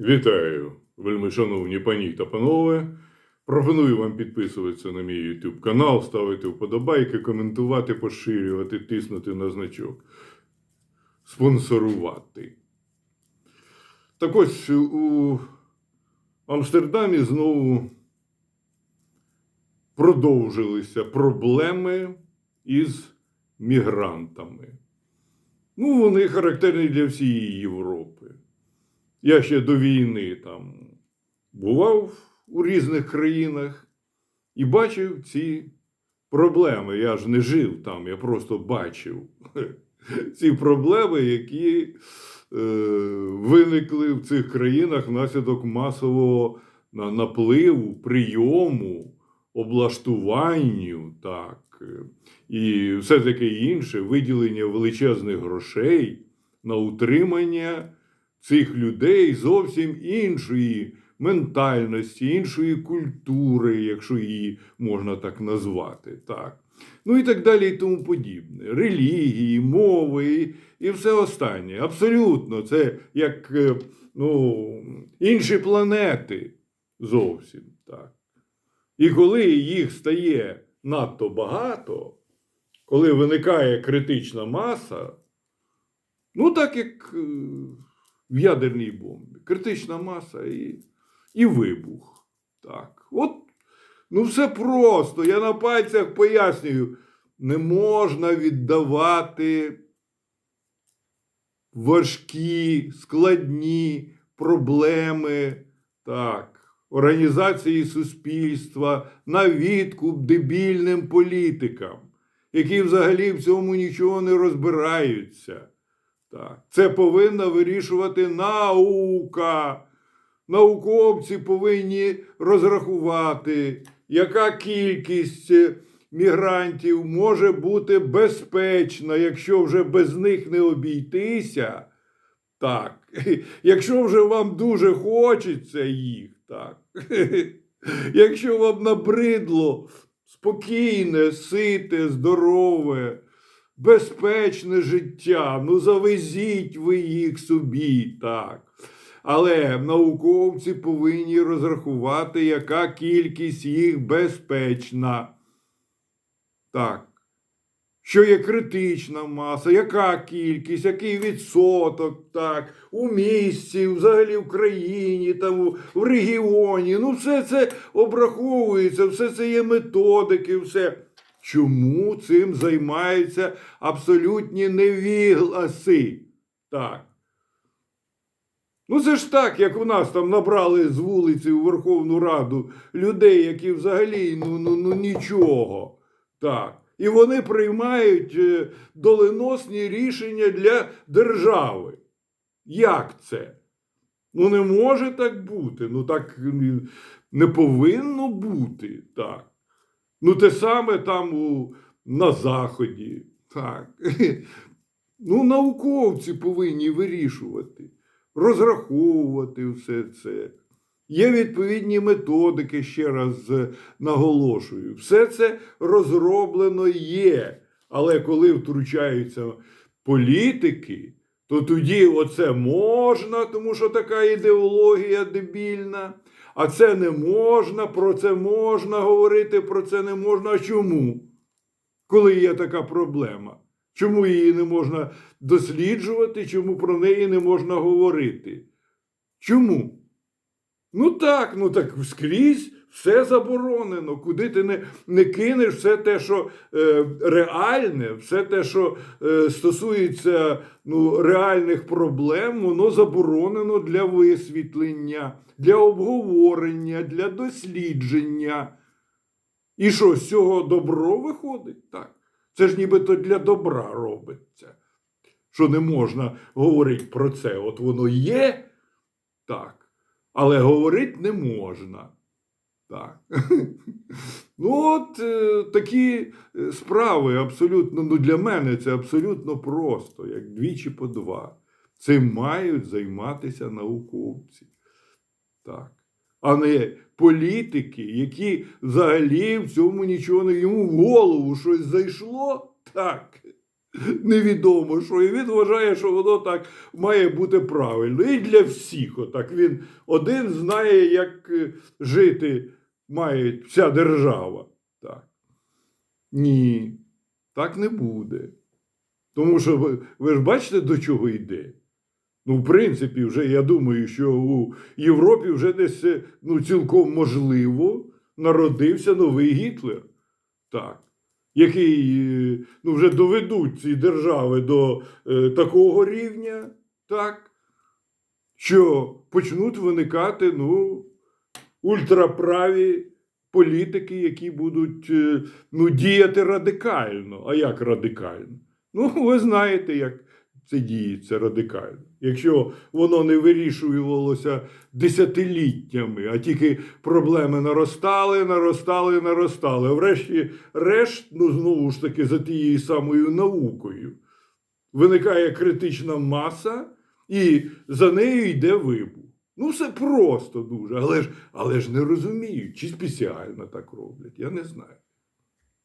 Вітаю, вельми шановні пані та панове. Пропоную вам підписуватися на мій YouTube канал, ставити вподобайки, коментувати, поширювати, тиснути на значок, спонсорувати. Так ось у Амстердамі знову продовжилися проблеми із мігрантами. Ну, вони характерні для всієї Європи. Я ще до війни там бував у різних країнах і бачив ці проблеми. Я ж не жив там, я просто бачив ці проблеми, які е, виникли в цих країнах внаслідок масового напливу, прийому, облаштуванню, так, е, і все таке інше, виділення величезних грошей на утримання цих людей зовсім іншої ментальності, іншої культури, якщо її можна так назвати. Так. Ну і так далі, і тому подібне. Релігії, мови і, все останнє. Абсолютно, це як е, ну, інші планети зовсім. Так. І коли їх стає надто багато, коли виникає критична маса, ну так як е, в ядерній бомбі. Критична маса і, і вибух. Так. От, ну все просто. Я на пальцях пояснюю. Не можна віддавати важкі, складні проблеми, так, організації суспільства на відкуп дебільним політикам, які взагалі в цьому нічого не розбираються. Так. Це повинна вирішувати наука. Науковці повинні розрахувати, яка кількість е, мігрантів може бути безпечна, якщо вже без них не обійтися. Так. Якщо вже вам дуже хочеться їх, так. Якщо вам набридло спокійне, сите, здорове, безпечне життя, ну завезіть ви їх собі, так. Але науковці повинні розрахувати, яка кількість їх безпечна. Так. Що є критична маса, яка кількість, який відсоток, так, у місті, взагалі в країні, там, в регіоні. Ну, все це обраховується, все це є методики, все. Чому цим займаються абсолютні невігласи? Так. Ну, це ж так, як у нас там набрали з вулиці в Верховну Раду людей, які взагалі ну, ну, ну нічого. Так. І вони приймають е, доленосні рішення для держави. Як це? Ну, не може так бути. Ну, так не повинно бути. Так. Ну, те саме там у, на Заході. Так. Ну, науковці повинні вирішувати, розраховувати все це. Є відповідні методики, ще раз наголошую. Все це розроблено є. Але коли втручаються політики, то тоді оце можна, тому що така ідеологія дебільна. А це не можна, про це можна говорити, про це не можна. А чому? Коли є така проблема? Чому її не можна досліджувати, чому про неї не можна говорити? Чому? Ну так, ну так скрізь все заборонено. Куди ти не, не кинеш все те, що е, реальне, все те, що е, стосується ну, реальних проблем, воно заборонено для висвітлення, для обговорення, для дослідження. І що, з цього добро виходить? Так. Це ж нібито для добра робиться. Що не можна говорити про це. От воно є, так. Але говорити не можна. Так. Ну, от е, такі е, справи абсолютно, ну для мене це абсолютно просто, як двічі по два. Цим мають займатися науковці. Так. А не політики, які взагалі в цьому нічого не йому в голову щось зайшло. Так. Невідомо що. І він вважає, що воно так має бути правильно. І для всіх. Отак він один знає, як е, жити має вся держава. Так. Ні, так не буде. Тому що ви, ж бачите, до чого йде. Ну, в принципі, вже я думаю, що у Європі вже десь е, ну, цілком можливо народився новий Гітлер. Так. Який е, ну, вже доведуть ці держави до е, такого рівня, так, що почнуть виникати ну, ультраправі політики, які будуть е, ну, діяти радикально. А як радикально? Ну, ви знаєте, як це діється радикально. Якщо воно не вирішувалося десятиліттями, а тільки проблеми наростали, наростали, наростали. Врешті решт, ну знову ж таки, за тією самою наукою, виникає критична маса, і за нею йде вибух. Ну, все просто дуже, але ж, але ж не розуміють, чи спеціально так роблять, я не знаю.